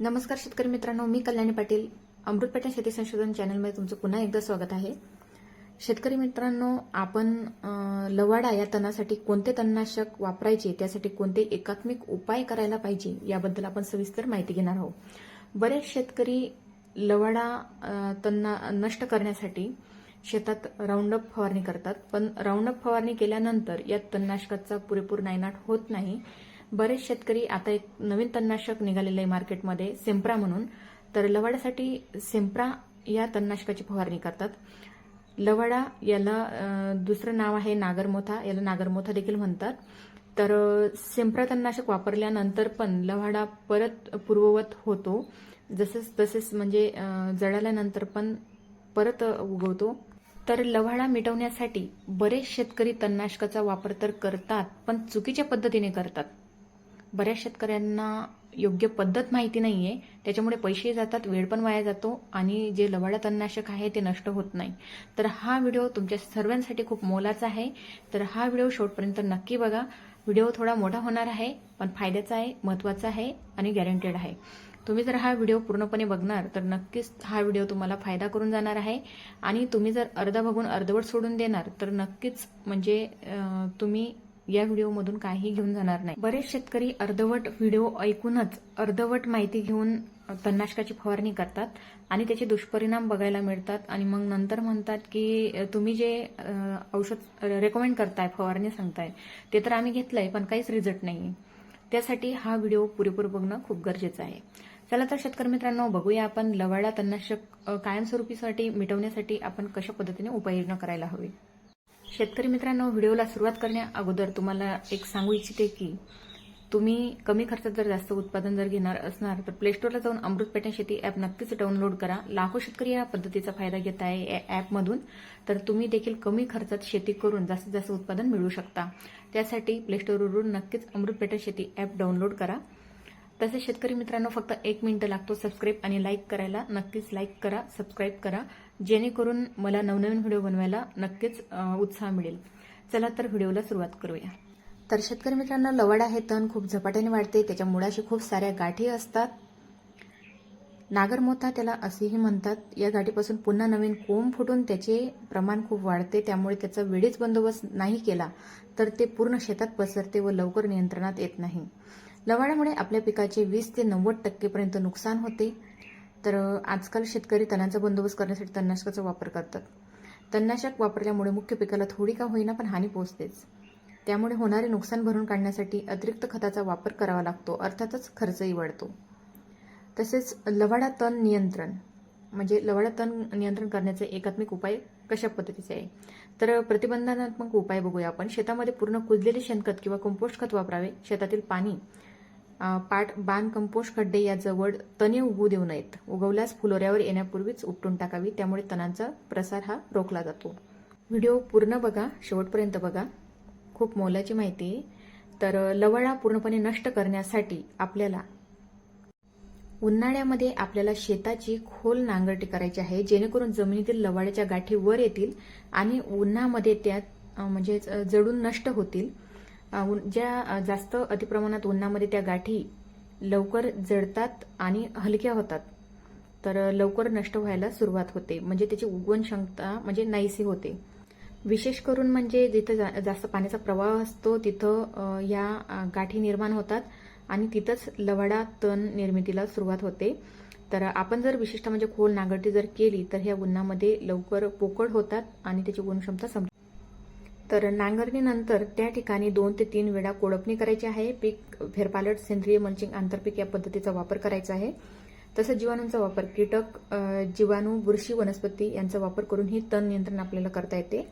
नमस्कार शेतकरी मित्रांनो मी कल्याणी पाटील. अमृत पाटील शेती संशोधन चॅनलमध्ये तुमचं पुन्हा एकदा स्वागत आहे. शेतकरी मित्रांनो आपण लवाडा या तणासाठी कोणते तणनाशक वापरायचे त्यासाठी कोणते एकात्मिक उपाय करायला पाहिजे याबद्दल आपण सविस्तर माहिती घेणार आहोत. बरेच शेतकरी लवाडा अं, तणना नष्ट करण्यासाठी शेतात राऊंडअप फवारणी करतात पण राऊंडअप फवारणी केल्यानंतर या तणनाशकाचा पुरेपूर नायनाट होत नाही. बरेच शेतकरी आता एक नवीन तणनाशक निघालेलं आहे मार्केटमध्ये सेम्प्रा म्हणून. तर लवाड्यासाठी सेम्प्रा या तणनाशकाची फवारणी करतात. लवाडा याला दुसरं नाव आहे नागरमोथा. याला नागरमोथा देखील म्हणतात. तर सेम्प्रा तणनाशक वापरल्यानंतर पण लवाडा परत पूर्ववत होतो. जसंच तसेच म्हणजे जळाल्यानंतर पण परत उगवतो. तर लव्हाळा मिटवण्यासाठी बरेच शेतकरी तणनाशकाचा वापर तर करतात पण चुकीच्या पद्धतीने करतात. बऱ्याच शेतकऱ्यांना योग्य पद्धत माहिती नाही आहे त्याच्यामुळे पैसे जातात वेळ पण वाया जातो आणि जे लवाडा तणनाशक आहे ते नष्ट होत नाही. तर हा व्हिडिओ तुमच्या सर्वांसाठी खूप मोलाचा आहे. तर हा व्हिडिओ शेवटपर्यंत नक्की बघा. व्हिडिओ थोडा मोठा होणार आहे पण फायद्याचा आहे महत्त्वाचा आहे आणि गॅरंटेड आहे. तुम्ही जर हा व्हिडिओ पूर्णपणे बघणार तर नक्कीच हा व्हिडिओ तुम्हाला फायदा करून जाणार आहे. आणि तुम्ही जर अर्धा बघून अर्धवट सोडून देणार तर नक्कीच म्हणजे तुम्ही या व्हिडिओमधून काही घेऊन जाणार नाही. बरेच शेतकरी अर्धवट व्हिडिओ ऐकूनच अर्धवट माहिती घेऊन तणनाशकाची फवारणी करतात आणि त्याचे दुष्परिणाम बघायला मिळतात आणि मग नंतर म्हणतात की तुम्ही जे औषध रेकमेंड करताय फवारणी सांगताय ते तर आम्ही घेतलंय पण काहीच रिझल्ट नाही त्यासाठी हा व्हिडिओ पुरेपूर बघणं खूप गरजेचं आहे. चला तर शेतकरी मित्रांनो बघूया आपण लवाळा तणनाशक कायमस्वरूपीसाठी मिटवण्यासाठी आपण कशा पद्धतीने उपाययोजना करायला हवी. शेतकरी मित्रांनो व्हिडिओला सुरुवात करण्या अगोदर तुम्हाला एक सांगू इच्छिते की तुम्ही कमी खर्चात जर जास्त उत्पादन जर घेणार असणार तर प्ले स्टोरला जाऊन अमृत पेटन शेती ॲप नक्कीच डाउनलोड करा. लाखो शेतकरी या पद्धतीचा फायदा घेत आहे या ॲपमधून तर तुम्ही देखील कमी खर्चात शेती करून जास्तीत जास्त उत्पादन मिळवू शकता. त्यासाठी प्ले स्टोरवरून नक्कीच अमृत पेटन शेती ॲप डाउनलोड करा. तसेच शेतकरी मित्रांनो फक्त एक मिनिट लागतो. सबस्क्राईब आणि लाईक करायला. नक्कीच लाईक करा सबस्क्राईब करा. जेणेकरून मला नवनवीन व्हिडिओ बनवायला नक्कीच उत्साह मिळेल. चला तर व्हिडिओला सुरुवात करूया. तर शेतकरी मित्रांनो लवाडा हे तण खूप झपाट्याने वाढते त्याच्या मुळाशी खूप साऱ्या गाठी असतात. नागरमोथा त्याला असेही म्हणतात या गाठीपासून पुन्हा नवीन कोंब फुटून त्याचे प्रमाण खूप वाढते त्यामुळे त्याचा वेळीच बंदोबस्त नाही केला तर ते पूर्ण शेतात पसरते व लवकर नियंत्रणात येत नाही. लवाडामुळे आपल्या पिकाचे वीस ते नव्वद टक्केपर्यंत नुकसान होते. तर आजकाल शेतकरी तणांचा बंदोबस्त करण्यासाठी तणनाशकाचा वापर करतात. तणनाशक वापरल्यामुळे मुख्य पिकाला थोडी का होईना पण हानी पोहोचतेच. त्यामुळे होणारे नुकसान भरून काढण्यासाठी अतिरिक्त खताचा वापर करावा लागतो अर्थातच खर्चही वाढतो तसेच लवाडा तण नियंत्रण म्हणजे लवाडा तण नियंत्रण करण्याचे एकात्मिक उपाय कशा पद्धतीचे आहे? तर प्रतिबंधात्मक उपाय बघूया आपण. शेतामध्ये पूर्ण कुजलेले शेणखत किंवा कंपोस्ट खत वापरावे. शेतातील पाणी पाट बांध कंपोस्ट खड्डे याजवळ तणे उगवू देऊ नयेत. उगवल्यास फुलोऱ्यावर येण्यापूर्वीच उपटून टाकावी. त्यामुळे तणांचा प्रसार हा रोखला जातो. व्हिडिओ पूर्ण बघा शेवटपर्यंत बघा. खूप मोलाची माहिती आहे. तर लवळा पूर्णपणे नष्ट करण्यासाठी आपल्याला उन्हाळ्यामध्ये आपल्याला शेताची खोल नांगरटी करायची आहे. जेणेकरून जमिनीतील लवाड्याच्या गाठी वर येतील आणि उन्हामध्ये त्या म्हणजे जडून नष्ट होतील. ज्या जास्त अतिप्रमाणात उन्हामध्ये त्या गाठी लवकर जडतात आणि हलक्या होतात. तर लवकर नष्ट व्हायला सुरुवात होते. म्हणजे त्याची उगवण क्षमता म्हणजे नाहीशी होते. विशेष करून म्हणजे जिथं जा- जास्त पाण्याचा प्रवाह असतो तिथं या गाठी निर्माण होतात आणि तिथंच लवाडा तण निर्मितीला सुरुवात होते. तर आपण जर विशिष्ट म्हणजे खोल नांगरटी जर केली तर ह्या उन्हामध्ये लवकर पोकळ होतात आणि त्याची गुणक्षमता संपते. तर नांगरणीनंतर त्या ठिकाणी दोन ते तीन वेळा कोळपणी करायची आहे. पीक फेरपालट सेंद्रिय मल्चिंग आंतरपीक या पद्धतीचा वापर करायचा आहे. तसंच जीवाणूंचा वापर कीटक जीवाणू बुरशी वनस्पती यांचा वापर करून ही तण नियंत्रण आपल्याला करता येते.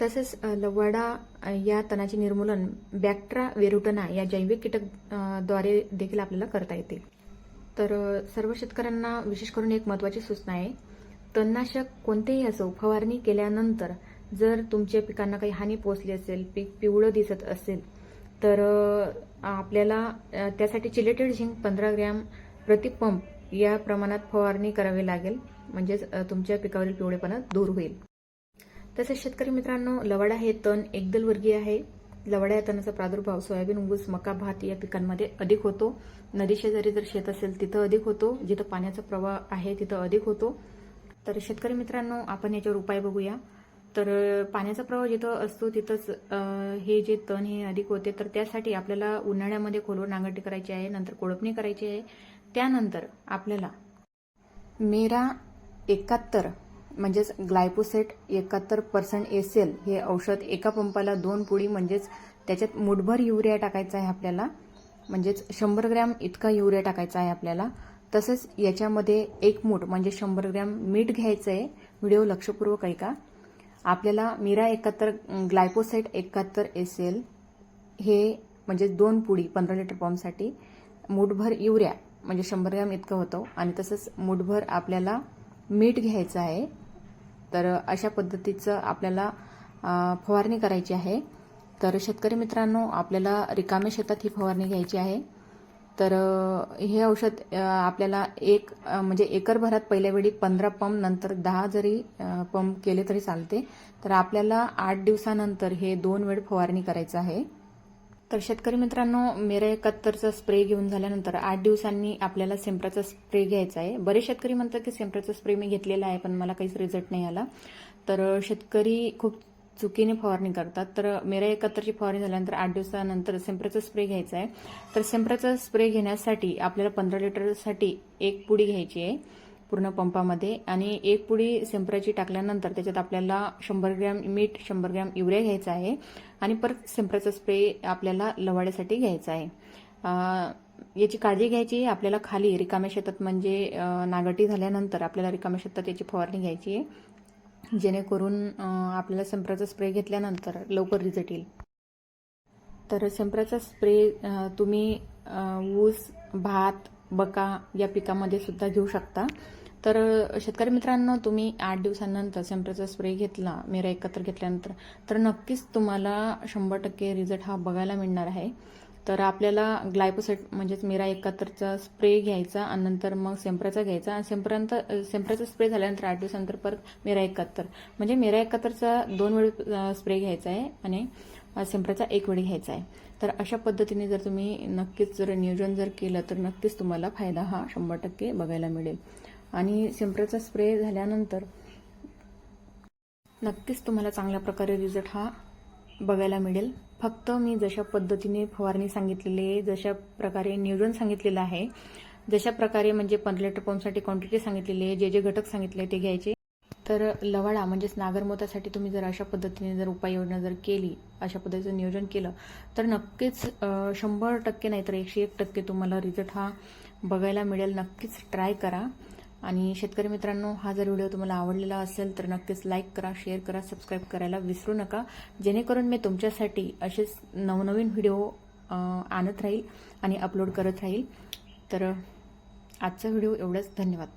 तसेच लवाडा या तणाचे निर्मूलन बॅक्ट्रा वेरुटना या जैविक कीटकद्वारे देखील आपल्याला करता येते. तर सर्व शेतकऱ्यांना विशेष करून एक महत्वाची सूचना आहे. तणनाशक कोणतेही असो फवारणी केल्यानंतर जर तुमच्या पिकांना काही हानी पोचली असेल पीक पिवळं दिसत असेल तर आपल्याला त्यासाठी चिलेटेड झिंक पंधरा ग्रॅम प्रति पंप या प्रमाणात फवारणी करावी लागेल. म्हणजेच तुमच्या पिकावरील पिवळेपणा दूर होईल. तसेच शेतकरी मित्रांनो लवाडा हे तण एकदल वर्गीय आहे. लवड्या या तणाचा प्रादुर्भाव सोयाबीन ऊस मका भात या पिकांमध्ये अधिक होतो. नदी शेजारी जर शेत असेल तिथं अधिक होतो. जिथं पाण्याचा प्रवाह आहे तिथं अधिक होतो. तर शेतकरी मित्रांनो आपण याच्यावर उपाय बघूया. तर पाण्याचा प्रवाह जिथं असतो तिथंच हे जे तण हे अधिक होते तर त्यासाठी आपल्याला उन्हाळ्यामध्ये खोलवर नांगरटी करायची आहे नंतर कोळपणी करायची आहे. त्यानंतर आपल्याला मेरा एकाहत्तर म्हणजेच ग्लायपोसेट एकाहत्तर पर्सेंट एसेल हे औषध एका पंपाला दोन पुडी म्हणजेच त्याच्यात मुठभर युरिया टाकायचा आहे आपल्याला म्हणजेच शंभर ग्रॅम इतका युरिया टाकायचा आहे आपल्याला. तसेच याच्यामध्ये एक मूठ म्हणजे शंभर ग्रॅम मीठ घ्यायचं आहे व्हिडिओ लक्षपूर्वक ऐका. आपल्याला मीरा एकाहत्तर ग्लायपोसाईट एकाहत्तर एस एल हे म्हणजे दोन पुडी पंधरा लिटर पंपसाठी मूठभर युरिया म्हणजे शंभर ग्रॅम इतकं होतं. आणि तसंच मूठभर आपल्याला मीठ घ्यायचं आहे. तर अशा पद्धतीचं आपल्याला फवारणी करायची आहे. तर शेतकरी मित्रांनो आपल्याला रिकाम्या शेतात ही फवारणी घ्यायची आहे. तर हे औषध आपल्याला एक म्हणजे एकरभरात पहिल्या वेळी पंधरा पंप नंतर दहा जरी पंप केले तरी चालते. तर आपल्याला आठ दिवसानंतर हे दोन वेळ फवारणी करायचं आहे. तर शेतकरी मित्रांनो मेरा एकाहत्तरचा स्प्रे घेऊन झाल्यानंतर आठ दिवसांनी आपल्याला सेंप्राचा स्प्रे घ्यायचा आहे. बरेच शेतकरी म्हणतात की सेंप्राचा स्प्रे मी घेतलेला आहे पण मला काहीच रिझल्ट नाही आला. तर शेतकरी खूप चुकीने फवारणी करतात. तर मेरा एकत्रची फवारणी झाल्यानंतर आठ दिवसानंतर सेंप्राचा स्प्रे घ्यायचा आहे. तर सेंप्राचा स्प्रे घेण्यासाठी आपल्याला पंधरा लिटरसाठी एक पुडी घ्यायची आहे पूर्ण पंपामध्ये. आणि एक पुडी सेंपराची टाकल्यानंतर त्याच्यात आपल्याला शंभर ग्रॅम मीठ शंभर ग्रॅम युरिया घ्यायचा आहे. आणि परत सेंपराचा स्प्रे आपल्याला लवाड्यासाठी घ्यायचा आहे. याची काळजी घ्यायची आपल्याला खाली रिकाम्या शेतात म्हणजे नागटी झाल्यानंतर आपल्याला रिकाम्या शेतात याची फवारणी घ्यायची आहे. जेणेकरून आपल्याला संप्राचा स्प्रे घेतल्यानंतर लवकर रिझल्ट येईल. तर संप्राचा स्प्रे तुम्ही ऊस भात बका या पिकामध्ये सुद्धा घेऊ शकता. तर शेतकरी मित्रांनो तुम्ही आठ दिवसानंतर सेंपराचा स्प्रे घेतला मेरा एकत्र घेतल्यानंतर तर नक्कीच तुम्हाला शंभर टक्के रिझल्ट हा बघायला मिळणार आहे. तर आपल्याला ग्लायपोसेट म्हणजेच मेरा एकाहत्तरचा स्प्रे घ्यायचा आणि नंतर मग सेंपराचा घ्यायचा. आणि सेंपरांतर सेंपराचा स्प्रे झाल्यानंतर आठ दिवसानंतर परत मेरा एकाहत्तर म्हणजे मेरा एकाहत्तरचा दोन वेळ स्प्रे घ्यायचा आहे आणि सेंपराचा एक वेळी घ्यायचा आहे. तर अशा पद्धतीने जर तुम्ही नक्कीच जर नियोजन जर केलं तर नक्कीच तुम्हाला फायदा हा शंभर टक्के बघायला मिळेल. आणि सेंपराचा स्प्रे झाल्यानंतर नक्कीच तुम्हाला चांगल्या प्रकारे रिझल्ट हा बघायला मिळेल. फक्त मी जशा पद्धतीने फवारणी सांगितलेली आहे जशा प्रकारे नियोजन सांगितलेलं आहे जशा प्रकारे म्हणजे पंधरा लिटर पंपसाठी क्वांटिटी सांगितलेली आहे जे जे घटक सांगितले ते घ्यायचे. तर लवाडा म्हणजेच नागरमोतासाठी तुम्ही जर अशा पद्धतीने जर उपाययोजना जर केली अशा पद्धतीचं नियोजन केलं तर नक्कीच शंभर टक्के नाही तर एकशे एक टक्के तुम्हाला रिझल्ट हा बघायला मिळेल. नक्कीच ट्राय करा. आणि शेतकरी मित्रांनो हा जर व्हिडिओ तुम्हाला आवडलेला असेल तर नक्कीच लाईक करा शेअर करा सबस्क्राईब करायला विसरू नका. जेणेकरून मी तुमच्यासाठी असेच नवनवीन व्हिडिओ आणत राहील आणि अपलोड करत राहील. तर आजचा व्हिडिओ एवढंच. धन्यवाद.